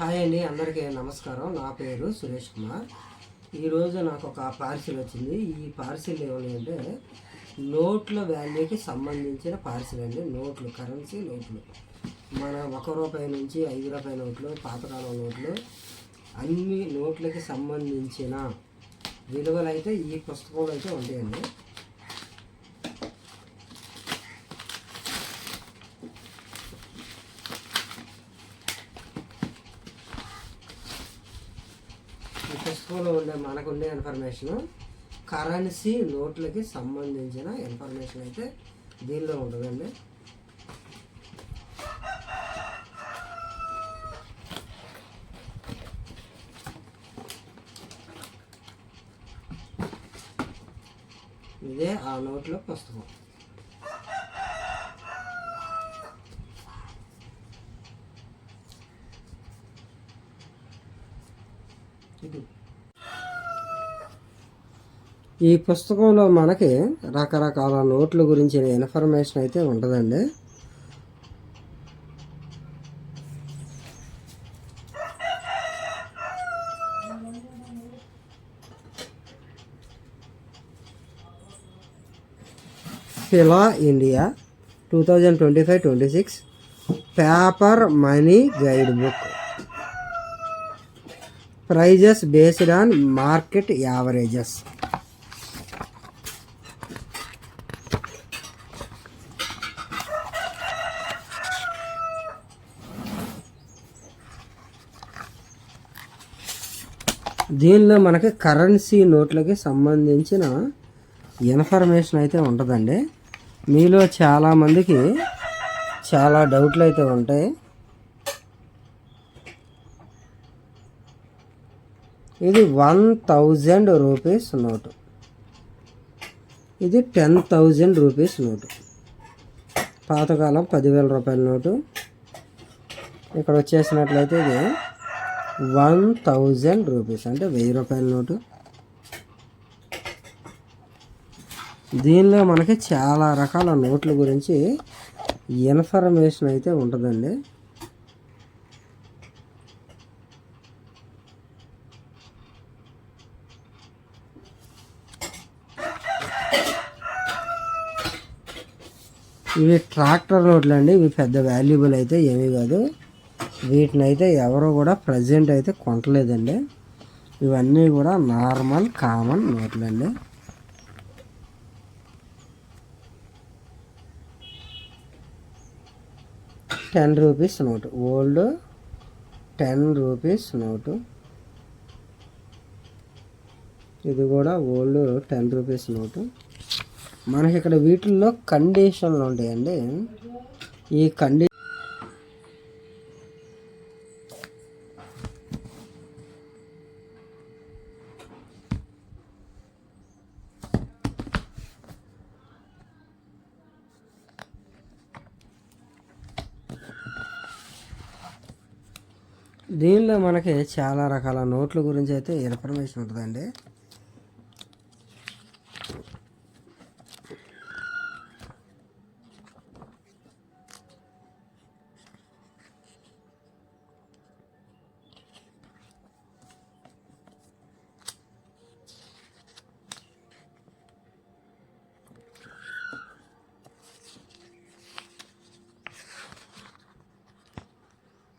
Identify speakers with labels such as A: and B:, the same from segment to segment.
A: Hi అండి అందరికీ నమస్కారం. నా పేరు సురేష్ కుమార్. ఈరోజు నాకు ఒక పార్సిల్ వచ్చింది. ఈ పార్సిల్ ఏమని అంటే నోట్ల వాల్యూకి సంబంధించిన పార్సిల్ అండి. నోట్లు కరెన్సీ నోట్లు. మన ఒక రూపాయి నుంచి ఐదు రూపాయి నోట్లు పాతకాలం నోట్లు అన్ని నోట్లకి సంబంధించిన విలువలు అయితే ఈ పుస్తకంలో అయితే ఉంటాయండి ఈ ఉండే మనకు ఉండే ఇన్ఫర్మేషన్ కరెన్సీ నోట్లకి సంబంధించిన ఇన్ఫర్మేషన్ అయితే దీనిలో ఉంటుందండి. ఇదే ఆ నోట్లో పుస్తకం. ఇది. ఈ పుస్తకంలో మనకి రకరకాల నోట్ల గురించిన ఇన్ఫర్మేషన్ అయితే ఉంటుందండి. ఫిలా India two thousand twenty five twenty six paper money guide book. Prices based on market averages. దీనిలో మనకి కరెన్సీ నోట్లకి సంబంధించిన ఇన్ఫర్మేషన్ అయితే ఉంటుందండి. మీలో చాలామందికి చాలా డౌట్లు అయితే ఉంటాయి. ఇది వన్ థౌజండ్ రూపీస్ నోటు ఇది టెన్ థౌజండ్ రూపీస్ నోటు పాతకాలం పదివేల రూపాయల నోటు. ఇక్కడ వచ్చేసినట్లయితే ఇది వన్ థౌజండ్ రూపీస్. అంటే వెయ్యి రూపాయల నోటు. దీనిలో మనకి చాలా రకాల నోట్ల గురించి ఇన్ఫర్మేషన్ అయితే ఉంటుందండి. ఇవి ట్రాక్టర్ నోట్లు అండి ఇవి పెద్ద వాల్యుబుల్ అయితే ఏమీ కాదు. వీటిని అయితే ఎవరు కూడా ప్రజెంట్ అయితే కొనలేదండి ఇవన్నీ కూడా నార్మల్ కామన్ నోట్లు అండి ten rupees note old ten rupees note ఇది కూడా ఓల్డ్ టెన్ రూపీస్ నోటు మనకి ఇక్కడ వీటిల్లో కండిషన్లు ఉంటాయండి. ఈ కండి దీనిలో మనకి చాలా రకాల నోట్ల గురించి అయితే ఇన్ఫర్మేషన్ ఉంటుందండి.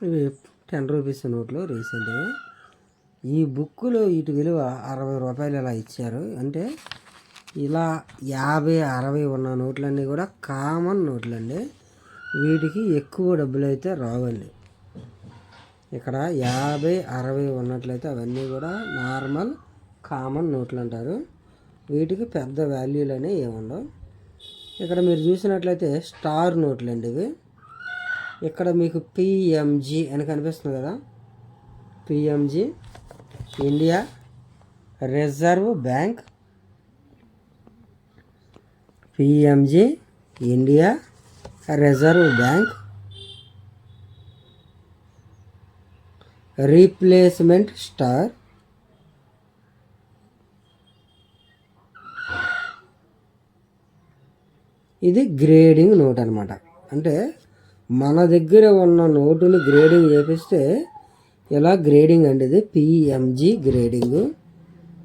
A: ఇవి టెన్ రూపీస్ నోట్లు రీసెంట్గా. ఈ బుక్కులో వీటి విలువ అరవై రూపాయలు ఇలా ఇచ్చారు. అంటే ఇలా యాభై అరవై ఉన్న నోట్లన్నీ కూడా కామన్ నోట్లండి. వీటికి ఎక్కువ డబ్బులు అయితే రావండి. ఇక్కడ యాభై అరవై ఉన్నట్లయితే అవన్నీ కూడా నార్మల్ కామన్ నోట్లు అంటారు వీటికి పెద్ద వాల్యూలు అనేవి ఏముండవు. ఇక్కడ మీరు చూసినట్లయితే స్టార్ నోట్లు అండి ఇవి. ఇక్కడ మీకు పిఎంజి అని కనిపిస్తుంది కదా. PMG India Reserve Bank PMG India Reserve Bank replacement star ఇది గ్రేడింగ్ నోట్ అనమాట అంటే మన దగ్గర ఉన్న నోటుని గ్రేడింగ్ చేపిస్తే ఇలా గ్రేడింగ్ అండి ఇది పిఎంజి గ్రేడింగ్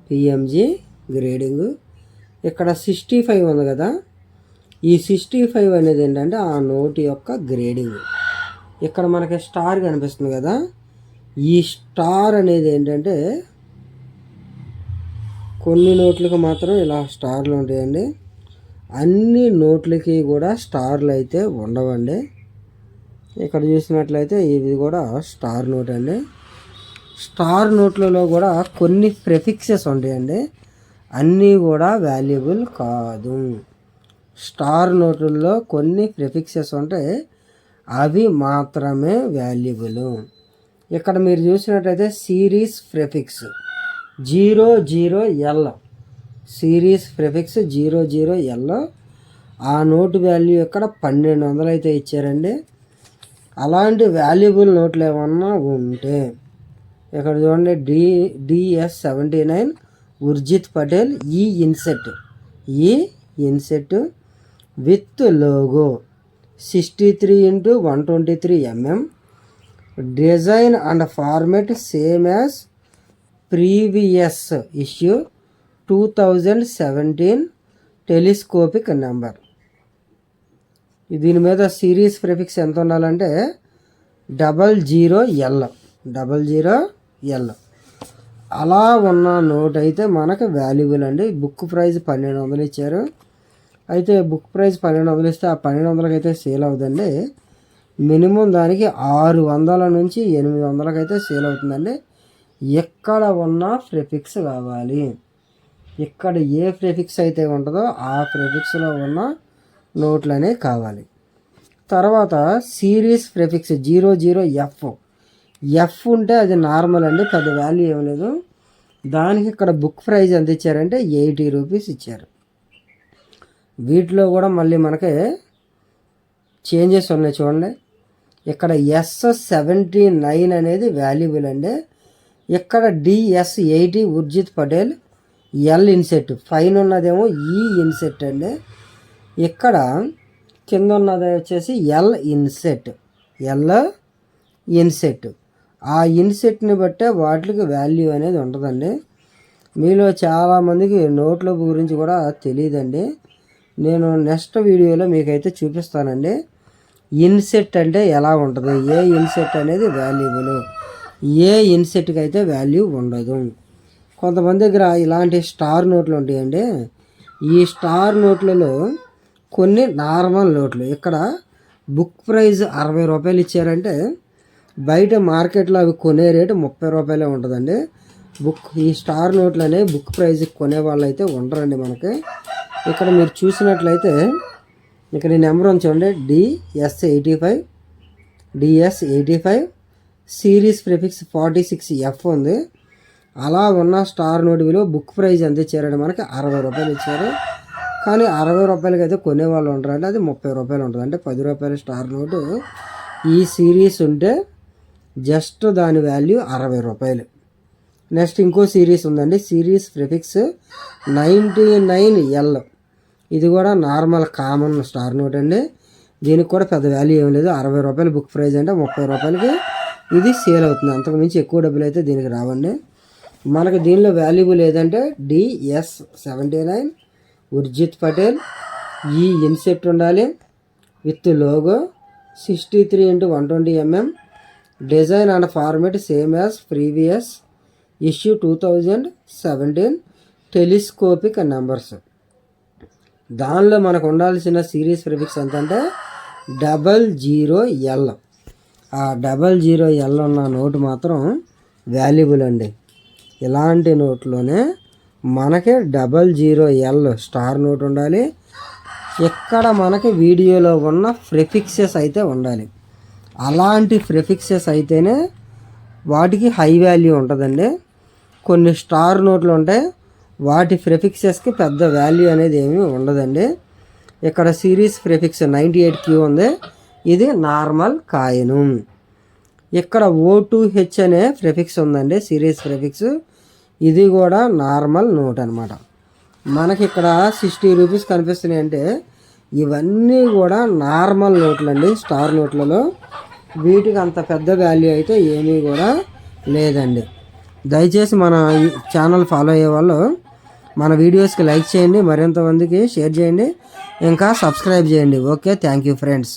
A: పిఎంజి గ్రేడింగ్ ఇక్కడ సిక్స్టీ ఫైవ్ ఉంది కదా. ఈ సిక్స్టీ ఫైవ్ అనేది ఏంటంటే ఆ నోటు యొక్క గ్రేడింగ్ ఇక్కడ మనకి స్టార్ కనిపిస్తుంది కదా. ఈ స్టార్ అనేది ఏంటంటే కొన్ని నోట్లకు మాత్రం ఇలా స్టార్లు ఉంటాయండి. అన్ని నోట్లకి కూడా స్టార్లు అయితే ఉండవండి. ఇక్కడ చూసినట్లయితే ఇది కూడా స్టార్ నోట్ అండి. స్టార్ నోట్లలో కూడా కొన్ని ప్రెఫిక్సెస్ ఉంటాయండి. అన్నీ కూడా వాల్యుబుల్ కాదు. స్టార్ నోట్లలో కొన్ని ప్రిఫిక్సెస్ ఉంటాయి అవి మాత్రమే వాల్యుబుల్. ఇక్కడ మీరు చూసినట్టయితే series prefix zero zero L. Series prefix zero zero L. ఆ నోటు వాల్యూ ఇక్కడ పన్నెండు వందలు అయితే ఇచ్చారండి. అలాంటి వాల్యుబుల్ నోట్లు ఏమన్నా ఉంటే ఇక్కడ చూడండి D DS seventy nine Urjit Patel ఈ ఇన్సెట్ ఈ inset with logo sixty three into one twenty three MM design and format same as previous issue two thousand seventeen telescopic number. దీని మీద సిరీస్ ప్రిఫిక్స్ ఎంత ఉండాలంటే double zero L double zero L. అలా ఉన్న note అయితే మనకు valuable అండి. Book price పన్నెండు వందలు ఇచ్చారు. అయితే బుక్ ప్రైస్ పన్నెండు వందలు ఇస్తే ఆ పన్నెండు వందలకి అయితే సేల్ అవుతుందండి. మినిమం దానికి ఆరు వందల నుంచి ఎనిమిది వందలకి అయితే సేల్ అవుతుందండి. ఎక్కడ ఉన్న ప్రిఫిక్స్ కావాలి. ఇక్కడ ఏ ప్రిఫిక్స్ అయితే ఉంటుందో ఆ ప్రిఫిక్స్లో ఉన్న నోట్లు అనేవి కావాలి. తర్వాత series prefix zero zero F. F ఉంటే అది నార్మల్ అండి పెద్ద వాల్యూ ఏం లేదు. దానికి ఇక్కడ బుక్ ప్రైజ్ ఎంత ఇచ్చారంటే ఎయిటీ రూపీస్ ఇచ్చారు. వీటిలో కూడా మళ్ళీ మనకి చేంజెస్ ఉన్నాయి చూడండి. ఇక్కడ ఎస్ సెవెంటీ నైన్ అనేది వాల్యుబుల్ అండి. ఇక్కడ DS eighty Urjit Patel L inset పైన ఉన్నదేమో e ఈ ఇన్సెట్ అండి. ఇక్కడ కింద ఉన్నది వచ్చేసి ఎల్ ఇన్సెట్ ఎల్ ఇన్సెట్ ఆ ఇన్సెట్ని బట్టే వాటికి వాల్యూ అనేది ఉంటుందండి మీలో చాలామందికి నోట్ల గురించి కూడా తెలియదండి. నేను నెక్స్ట్ వీడియోలో మీకైతే చూపిస్తానండి. ఇన్సెట్ అంటే ఎలా ఉంటుంది? ఏ ఇన్సెట్ అనేది వాల్యుబుల్ ఏ ఇన్సెట్కి అయితే వాల్యూ ఉండదు? కొంతమంది దగ్గర ఇలాంటి స్టార్ నోట్లు ఉంటాయండి. ఈ స్టార్ నోట్లలో కొన్ని నార్మల్ నోట్లు. ఇక్కడ బుక్ ప్రైస్ అరవై రూపాయలు ఇచ్చారంటే బయట మార్కెట్లో అవి కొనే రేటు ముప్పై రూపాయలే ఉంటుందండి. బుక్ ఈ స్టార్ నోట్లు అనేవి బుక్ ప్రైజ్ కొనే వాళ్ళు అయితే ఉండరండి మనకి. ఇక్కడ మీరు చూసినట్లయితే ఇక్కడ ఈ నెంబర్ ఉంచండి DS eighty five DS eighty five series prefix forty six F ఉంది. అలా ఉన్న స్టార్ నోట్ విలువ బుక్ ప్రైజ్ ఎంత ఇచ్చారండి మనకి అరవై రూపాయలు ఇచ్చారు. కానీ అరవై రూపాయలకి అయితే కొనేవాళ్ళు ఉంటారంటే అది ముప్పై రూపాయలు ఉంటుంది. అంటే పది రూపాయల స్టార్ నోటు. ఈ సిరీస్ ఉంటే జస్ట్ దాని వాల్యూ అరవై రూపాయలు. నెక్స్ట్ ఇంకో సిరీస్ ఉందండి. Series prefix ninety nine L. ఇది కూడా నార్మల్ కామన్ స్టార్ నోట్ అండి. దీనికి కూడా పెద్ద వాల్యూ ఏం లేదు. అరవై రూపాయలు బుక్ ప్రైజ్ అంటే ముప్పై రూపాయలకి ఇది సేల్ అవుతుంది. అంతకు మించి ఎక్కువ డబ్బులు అయితే దీనికి రావండి. మనకు దీనిలో వాల్యుబుల్ ఏదంటే DS seventy nine Urjit Patel ఈ ఇన్సెట్ ఉండాలి. With logo sixty three into one twenty MM design and format same as previous issue two thousand seventeen telescopic numbers దానిలో మనకు ఉండాల్సిన సిరీస్ ప్రిఫిక్స్ ఏంటంటే డబల్ జీరో ఎల్ ఆ double zero L ఉన్న note మాత్రం valuable అండి. ఇలాంటి నోట్లోనే మనకి double zero L star note ఉండాలి. ఎక్కడ మనకి వీడియోలో ఉన్న ప్రిఫిక్సెస్ అయితే ఉండాలి. అలాంటి ప్రిఫిక్సెస్ అయితేనే వాటికి హై వాల్యూ ఉంటుందండి. కొన్ని స్టార్ నోట్లు ఉంటాయి వాటి ప్రిఫిక్సెస్కి పెద్ద వాల్యూ అనేది ఏమీ ఉండదండి. ఇక్కడ series prefix ninety eight Q ఉంది. ఇది నార్మల్ కాయిను. ఇక్కడ ఓ టూ హెచ్ అనే ప్రిఫిక్స్ ఉందండి సిరీస్ ప్రిఫిక్స్. ఇది కూడా నార్మల్ నోట్ అనమాట మనకి ఇక్కడ సిక్స్టీ రూపీస్ కనిపిస్తున్నాయి అంటే ఇవన్నీ కూడా నార్మల్ నోట్లు అండి స్టార్ నోట్లలో. వీటికి అంత పెద్ద వాల్యూ అయితే ఏమీ కూడా లేదండి. దయచేసి మన ఛానల్ ఫాలో అయ్యే వాళ్ళు మన వీడియోస్కి లైక్ చేయండి మరింతమందికి షేర్ చేయండి ఇంకా సబ్స్క్రైబ్ చేయండి. Okay thank you friends